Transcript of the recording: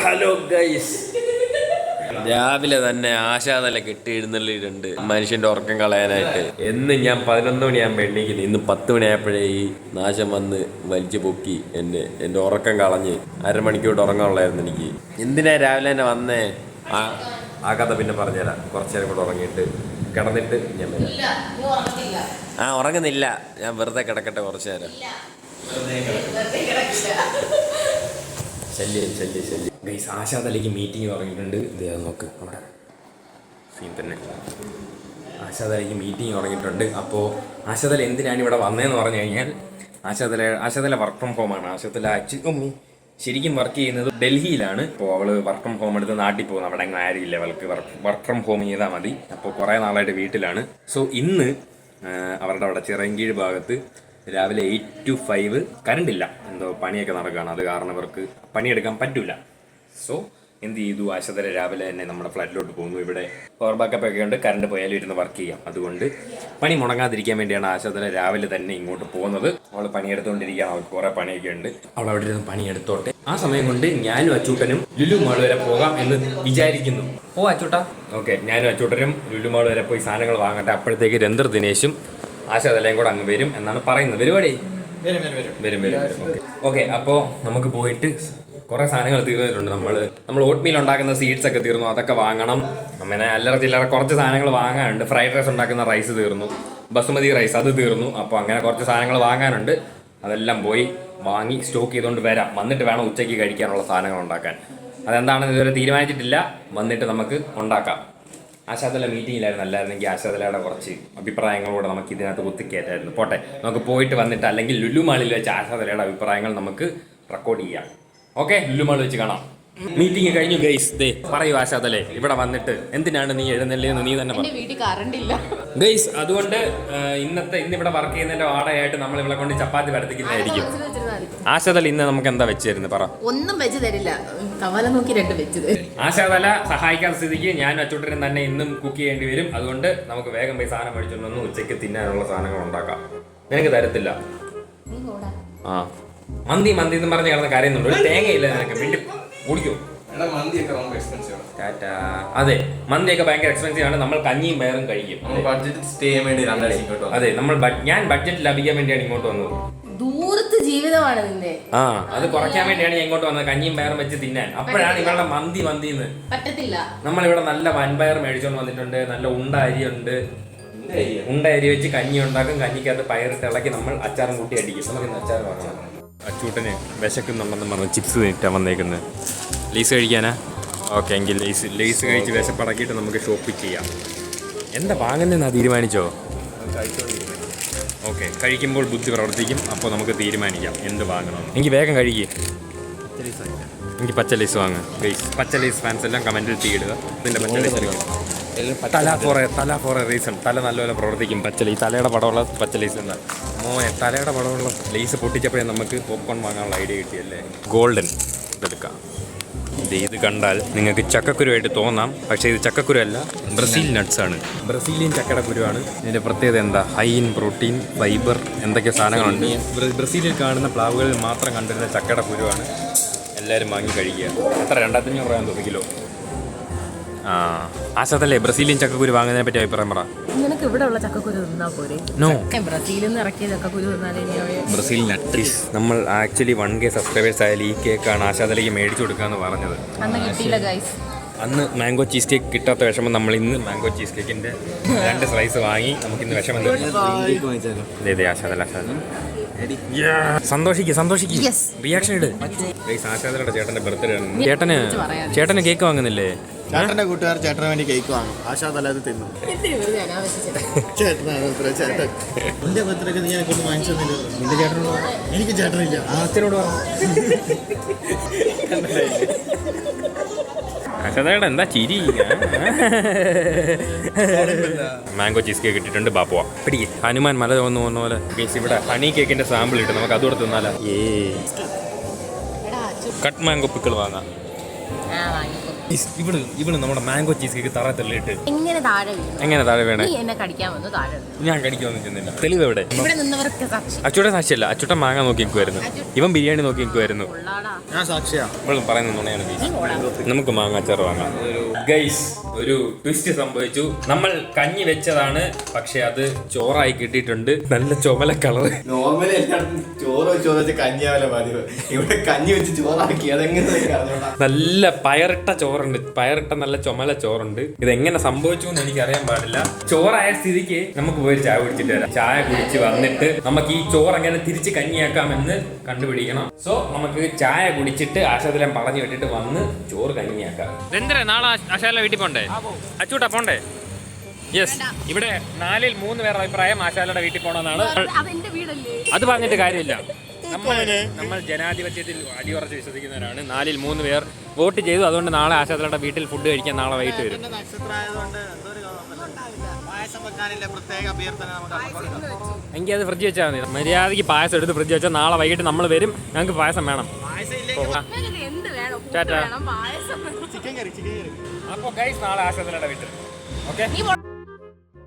Hello guys രാവിലെ തന്നെ ആശാതല കെട്ടി എഴുന്നള്ളിയിട്ടുണ്ട് മനുഷ്യന്റെ ഉറക്കം കളയാനായിട്ട്. എന്ന് ഞാൻ പതിനൊന്ന് മണിയാകുമ്പോൾ എണ്ണീക്കുന്നു ഇന്ന് പത്ത് മണിയായപ്പോഴേ ഈ നാശം വന്ന് വലിച്ചു പൊക്കി എന്നെ എന്റെ ഉറക്കം കളഞ്ഞ് അരമണിക്കൂർ ഉറങ്ങാനുള്ളായിരുന്നു എനിക്ക്. എന്തിനാ രാവിലെ തന്നെ വന്നേ? ആ ആ കഥ പിന്നെ പറഞ്ഞുതരാം. കുറച്ചു നേരം കൂടെ ഉറങ്ങിയിട്ട് കിടന്നിട്ട് ഞാൻ വരാം. ആ ഉറങ്ങുന്നില്ല. ഞാൻ വെറുതെ കിടക്കട്ടെ കുറച്ചു നേരം. ഇല്ല വെറുതെ കിടക്കില്ല. ശല്യം ശല്യം ശല്യം. ഗൈസ് ആശാതലയ്ക്ക് മീറ്റിംഗ് തുടങ്ങിയിട്ടുണ്ട്. ഇത് നോക്ക് നമ്മുടെ സീൻ തന്നെ. ആശാതലയ്ക്ക് മീറ്റിംഗ് തുടങ്ങിയിട്ടുണ്ട്. അപ്പോൾ ആശാതല എന്തിനാണ് ഇവിടെ വന്നതെന്ന് പറഞ്ഞു കഴിഞ്ഞാൽ ആശാതല ആശാതല വർക്ക് ഫ്രം ഹോമാണ് ആശാതല ഉമ്മി ശരിക്കും വർക്ക് ചെയ്യുന്നത് ഡൽഹിയിലാണ്. അപ്പോൾ അവൾ വർക്ക് ഫ്രം ഹോം എടുത്ത് നാട്ടിൽ പോകുന്നു. അവിടെ അങ്ങനെ ആരുമില്ല അവൾക്ക് വർക്ക് വർക്ക് ഫ്രം ഹോം ചെയ്താൽ മതി. അപ്പോൾ കുറേ നാളായിട്ട് വീട്ടിലാണ്. സോ ഇന്ന് അവരുടെ അവിടെ ചിറങ്കീഴ് ഭാഗത്ത് രാവിലെ എയ്റ്റ് ടു ഫൈവ് കറണ്ട് ഇല്ല. എന്തോ പണിയൊക്കെ നടക്കുകയാണ് അത് കാരണം ഇവർക്ക് പണിയെടുക്കാൻ പറ്റില്ല സോ എന്ത് ചെയ്തു? ആശതര രാവിലെ തന്നെ നമ്മുടെ ഫ്ലാറ്റിലോട്ട് പോകുന്നു. ഇവിടെ പവർ ബാക്കപ്പ് ഒക്കെ ഉണ്ട്. കറണ്ട് പോയാലും ഇരുന്ന് വർക്ക് ചെയ്യാം. അതുകൊണ്ട് പണി മുടങ്ങാതിരിക്കാൻ വേണ്ടിയാണ് ആശതര രാവിലെ തന്നെ ഇങ്ങോട്ട് പോകുന്നത്. അവൾ പണിയെടുത്തുകൊണ്ടിരിക്കുകയാണ് അവൾക്ക് കുറേ പണിയൊക്കെ ഉണ്ട്. അവൾ അവിടെ ഇരുന്ന് പണിയെടുത്തോട്ടെ. ആ സമയം കൊണ്ട് ഞാനും അച്ചൂട്ടനും ലുലു മാൾ വരെ പോകാം എന്ന് വിചാരിക്കുന്നു. ഓ അച്ചൂട്ടാ. ഓക്കെ ഞാനും അച്ചൂട്ടനും ലുലു മാൾ വരെ പോയി സാധനങ്ങൾ വാങ്ങട്ടെ. അപ്പോഴത്തേക്ക് രന്ദർ ദിനേശും ആശാതലയും കൂടെ അങ്ങ് വരും എന്നാണ് പറയുന്നത്. പരിപാടി വരും വരും ഓക്കെ അപ്പോൾ നമുക്ക് പോയിട്ട് കുറേ സാധനങ്ങൾ തീർന്നിട്ടുണ്ട് നമ്മൾ നമ്മൾ ഓട്ട് മീൽ ഉണ്ടാക്കുന്ന സീഡ്സ് ഒക്കെ തീർന്നു അതൊക്കെ വാങ്ങണം. അങ്ങനെ അല്ലറ ചില്ലറ കുറച്ച് സാധനങ്ങൾ വാങ്ങാനുണ്ട്. ഫ്രൈഡ് റൈസ് ഉണ്ടാക്കുന്ന റൈസ് തീർന്നു. ബസുമതി റൈസ് അത് തീർന്നു. അപ്പോൾ അങ്ങനെ കുറച്ച് സാധനങ്ങൾ വാങ്ങാനുണ്ട്. അതെല്ലാം പോയി വാങ്ങി സ്റ്റോക്ക് ചെയ്തുകൊണ്ട് വരാം. വന്നിട്ട് വേണം ഉച്ചയ്ക്ക് കഴിക്കാനുള്ള സാധനങ്ങൾ ഉണ്ടാക്കാൻ. അതെന്താണെന്ന് ഇതുവരെ തീരുമാനിച്ചിട്ടില്ല. വന്നിട്ട് നമുക്ക് ഉണ്ടാക്കാം. ആശാതല മീറ്റിംഗിലായിരുന്നു അല്ലായിരുന്നെങ്കിൽ ആശാദലയുടെ കുറച്ച് അഭിപ്രായങ്ങളോട് നമുക്ക് ഇതിനകത്ത് കുത്തിക്കയറ്റായിരുന്നു പോട്ടെ നമുക്ക് പോയിട്ട് വന്നിട്ട് അല്ലെങ്കിൽ ലുലുമാളിൽ വെച്ച് ആശാദലയുടെ അഭിപ്രായങ്ങൾ നമുക്ക് റെക്കോർഡ് ചെയ്യാം. ഓക്കെ ലുലുമാളിൽ വെച്ച് കാണാം. മീറ്റിംഗ് കഴിഞ്ഞു ഗൈസ് ദേ പറയൂ ആശാതലെ ഇവിടെ വന്നിട്ട് എന്തിനാണ് നീ എഴുന്നള്ളിയെന്ന് നീ തന്നെ വീട്ടിൽ കറണ്ട് ഇല്ല. ഗൈസ് അതുകൊണ്ട് ഇന്നത്തെ ഇന്ന് ഇവിടെ വർക്ക് ചെയ്യുന്നതിന്റെ വാടകയായിട്ട് നമ്മൾ ഇവിടെ കൊണ്ട് ചപ്പാത്തി വരത്തിക്കുന്നതായിരിക്കും ആശാതല ഇന്ന് നമുക്ക് എന്താ വെച്ച് തരുന്നത് പറ. ഒന്നും വെച്ച് തരില്ല. കവല നോക്കി രണ്ട് വെച്ച് തരും. ആശാതല സഹായിക്കാൻ സ്ഥിതിക്ക് ഞാൻ അച്ചുട്ടനും തന്നെ ഇന്നും കുക്ക് ചെയ്യേണ്ടി വരും. അതുകൊണ്ട് നമുക്ക് വേഗം പോയി സാധനം മേടിച്ചുകൊണ്ടൊന്ന് ഉച്ചയ്ക്ക് തിന്നാനുള്ള സാധനങ്ങൾ ഉണ്ടാക്കാം. നിനക്ക് തരത്തില്ല. ആ. മന്തി മന്തി എന്ന് പറഞ്ഞ് കിടന്ന് കരയുന്നുണ്ട്. ഒരു തേങ്ങയില്ല നിനക്ക്. വീട്ടിൽ ഓടിക്കോ. എടാ മന്തിയൊക്കെ നമുക്ക് അതെ മന്തിയൊക്കെ ഭയങ്കര എക്സ്പെൻസീവ് ആണ്. നമ്മൾ കഞ്ഞിയും പയറും കഴിക്കും. സ്റ്റേ ചെയ്യാൻ വേണ്ടി അതെ നമ്മൾ ഞാൻ ബഡ്ജറ്റ് ലഭിക്കാൻ വേണ്ടിയാണ് ഇങ്ങോട്ട് വന്നത്. ജീവിതമാണ് നിന്റെ ആ അത് കുറയ്ക്കാൻ വേണ്ടിയാണ് ഞാൻ ഇങ്ങോട്ട് വന്നത്. കഞ്ഞിയും പയറും വെച്ച് തിന്നാൻ. അപ്പോഴാണ് ഇവരുടെ മന്തി മന്തി പറ്റത്തില്ല. നമ്മളിവിടെ നല്ല വൻപയർ മേടിച്ചുകൊണ്ട് വന്നിട്ടുണ്ട്. നല്ല ഉണ്ട അരിയുണ്ട് എന്താ ഉണ്ട അരി വെച്ച് കഞ്ഞി ഉണ്ടാക്കും. കഞ്ഞിക്കകത്ത് പയർ തിളക്കി നമ്മൾ അച്ചാറും കൂട്ടി അടിക്കും. നമുക്ക് ഇന്ന് അച്ചാർ വാങ്ങണം. അച്ചൂട്ടന് വിശക്കുന്നുണ്ടെന്ന് പറഞ്ഞ് ചിപ്സ് തിന്നിട്ടാ വന്നേക്കുന്നത് ലീസ് കഴിക്കാനാ ഓക്കെ എങ്കിൽ ലേസ് ലേസ് കഴിച്ച് വിശപ്പടക്കിയിട്ട് നമുക്ക് ഷോപ്പ് ചെയ്യാം. എന്താ വാങ്ങുന്നതെന്നാ തീരുമാനിച്ചോ? ഓക്കെ കഴിക്കുമ്പോൾ ബുദ്ധി പ്രവർത്തിക്കും. അപ്പോൾ നമുക്ക് തീരുമാനിക്കാം എന്ത് വാങ്ങണം. എനിക്ക് വേഗം കഴിക്കുക എനിക്ക് പച്ച ലൈസ് വാങ്ങാം. ലൈസ് പച്ച ലൈസ് ഫാൻസ് എല്ലാം കമന്റിൽ തീയിടുക ഇതിന്റെ പച്ച ലൈസ് തല ഫോറെ തല ഫോറെ റീസൺ തല നല്ലപോലെ പ്രവർത്തിക്കും. പച്ച ലൈസ് തലയുടെ പടമുള്ള പച്ച ലൈസ് എന്താ മോനെ തലയുടെ പടമുള്ള ലൈസ് പൊട്ടിച്ചപ്പോഴേ നമുക്ക് പോപ്കോൺ വാങ്ങാനുള്ള ഐഡിയ കിട്ടിയല്ലേ? ഗോൾഡൻ ഇതെടുക്കാം. ഇത് ഇത് കണ്ടാൽ നിങ്ങൾക്ക് ചക്കക്കുരുവായിട്ട് തോന്നാം. പക്ഷേ ഇത് ചക്കക്കുരു അല്ല ബ്രസീൽ നട്ട്സ് ആണ്. ബ്രസീലിയൻ ചക്കയുടെ കുരുവാണ് ഇതിന്റെ പ്രത്യേകത എന്താ? ഹൈ ഇൻ പ്രോട്ടീൻ ഫൈബർ എന്തൊക്കെ സാധനങ്ങളുണ്ട്? ബ്രസീലിൽ കാണുന്ന പ്ലാവുകളിൽ മാത്രം കണ്ടിരുന്ന ചക്കയുടെ കുരുവാണ് എല്ലാവരും വാങ്ങി കഴിക്കുക. എത്ര? രണ്ടായിരത്തഞ്ഞൂറ് രൂപ കിലോ. ആ. ആശാത്തല്ലേ ബ്രസീലിയൻ ചക്കക്കുരു വാങ്ങുന്നതിനെ പറ്റി അഭിപ്രായം പറ. നിനക്ക് ഇവിടെ ഉള്ള ചക്കക്കുരു തിന്നാ പോരെ? നോ ബ്രസീലിൽ നിന്ന് ഇറക്കിയ ചക്കക്കുരു തിന്നാലേ ബ്രസീൽ നട്ട്. നമ്മൾ ആക്ച്വലി വൺ കെ സബ്സ്ക്രൈബേഴ്സ് ആയാലും ഈ കേക്കാണ് ആശാതലേക്ക് മേടിച്ചു കൊടുക്കാന്ന് പറഞ്ഞത്. അന്ന് കിട്ടിയില്ല ഗൈസ് അന്ന് മാംഗോ ചീസ് കേക്ക് കിട്ടാത്ത വിഷമം നമ്മൾ ഇന്ന് മാംഗോ ചീസ് കേക്കിന്റെ രണ്ട് സ്ലൈസ് വാങ്ങി നമുക്ക് ഇന്ന് വിഷമം ദേ, ആശാദല, ആശാദല. സന്തോഷിക്ക് സന്തോഷിക്ക്. റിയാക്ഷൻ ഇട്. ആശാദലയുടെ ചേട്ടന്റെ ബർത്ത്ഡേ ആണ്. ചേട്ടന് ചേട്ടന് കേക്ക് വാങ്ങുന്നില്ലേ? ചേട്ടന്റെ കൂട്ടുകാർ ചേട്ടന് വേണ്ടി കേക്ക് വാങ്ങും. ആശാ തലാത് തിന്നു. ചേട്ടനാണ് ബർത്ത്ഡേ ചേട്ടൻ. എന്റെ പത്രമൊക്കെ നീ എന്നെ കൊണ്ട് വാങ്ങിച്ചു തന്നില്ലല്ലോ നിന്റെ ചേട്ടനോട് എനിക്ക് ചേട്ടനില്ല. ആ അച്ഛനോട് എന്താ ചിരി? മാംഗോ ചീസ് കേക്ക് ഇട്ടിട്ടുണ്ട് ബാപ്പുവ പിടിക്ക്. ഹനുമാൻ മല തോന്നു പോകുന്ന പോലെ. മീൻസ് ഇവിടെ ഹണി കേക്കിന്റെ സാമ്പിൾ ഇട്ട് നമുക്ക് അതുകൂടെ തിന്നാലോ. ഏ എടാ കട്ട് മാംഗോ പിക്കിൾ വാങ്ങാം. ഇവിടെ ഇവിടെ നമ്മുടെ മാംഗോ ചീസ് കേക്ക് തറ തള്ളിയിട്ട്. എങ്ങനെ താഴെ വീണു എങ്ങനെ താഴെ വേണേ. നീ എന്നെ കടിക്കാൻ വന്നു താഴെ വീണു. ഞാൻ കടിക്കൊന്നും ചെന്നില്ല തെളിവ് എവിടെ? ഇവിടെ നിന്നവർക്ക് സാക്ഷി അച്ചൂടെ സാക്ഷിയല്ല. അച്ചൂട്ട മാങ്ങ നോക്കി നിൽക്കുമായിരുന്നു ഇവൻ ബിരിയാണി നോക്കി നിൽക്കുമായിരുന്നു കൊള്ളാടാ ഞാൻ സാക്ഷിയാ. ഇവളും പറയുന്ന നുണയാണ് ബീച്ച് നമുക്ക് മാങ്ങാച്ചാർ വാങ്ങാം. ഗൈസ് ഒരു ട്വിസ്റ്റ് സംഭവിച്ചു. നമ്മൾ കഞ്ഞി വെച്ചതാണ് പക്ഷെ അത് ചോറായി കിട്ടിയിട്ടുണ്ട്. നല്ല ചുമല കളർ നോർമലി എല്ലായിടത്തും ചോറ് വെച്ച് ചോദിച്ച കഞ്ഞിയാവല പതിവ്. ഇവിടെ കഞ്ഞി വെച്ച് ചോറാക്കി അതെങ്ങനെ നല്ല പയറിട്ട ചോറുണ്ട്. പയറിട്ട നല്ല ചുമല ചോറുണ്ട്. ഇത് എങ്ങനെ സംഭവിച്ചു എന്ന് എനിക്ക് അറിയാൻ പാടില്ല. ചോറായ സ്ഥിതിക്ക് നമുക്ക് പോയി ചായ കുടിച്ചിട്ട് വരാം. ചായ കുടിച്ച് വന്നിട്ട് നമുക്ക് ഈ ചോറ് എങ്ങനെ തിരിച്ച് കഞ്ഞിയാക്കാമെന്ന് കണ്ടുപിടിക്കണം. സോ നമുക്ക് ചായ കുടിച്ചിട്ട് ആശാദിലം പറഞ്ഞു വിട്ടിട്ട് വന്ന് ചോറ് കഞ്ഞിയാക്കാം. നാളെ ആശാല വീട്ടിൽ പോണ്ടേ? അച്ചൂട്ടാ പോണ്ടേ? യെസ് ഇവിടെ നാലിൽ മൂന്ന് പേരുടെ അഭിപ്രായം ആശാലയുടെ വീട്ടിൽ പോണെന്നാണ്. അതെന്റെ വീടല്ലേ? അത് പറഞ്ഞിട്ട് കാര്യമില്ല. നമ്മൾ നമ്മൾ ജനാധിപത്യത്തിൽ അടിയുറച്ച് വിശ്വസിക്കുന്നവരാണ്. നാലിൽ മൂന്ന് പേർ വോട്ട് ചെയ്തു. അതുകൊണ്ട് നാളെ ആശാലയുടെ വീട്ടിൽ ഫുഡ് കഴിക്കാൻ നാളെ വൈകിട്ട് വരും. എനിക്ക് അത് ഫ്രിഡ്ജ് വെച്ചാൽ മതി. മര്യാദയ്ക്ക് പായസം എടുത്ത് ഫ്രിഡ്ജ് വെച്ചാൽ നാളെ വൈകിട്ട് നമ്മൾ വരും. ഞങ്ങൾക്ക് പായസം വേണം. പായസം ഇല്ലെങ്കിൽ എന്ത് വേണം? ടാറ്റാ. വേണം പായസം ചിക്കൻ കറി ചിക്കൻ കറി അപ്പോൾ ഗൈസ് നാളെ ആശാദയുടെ വീട്ടിൽ. ഓക്കെ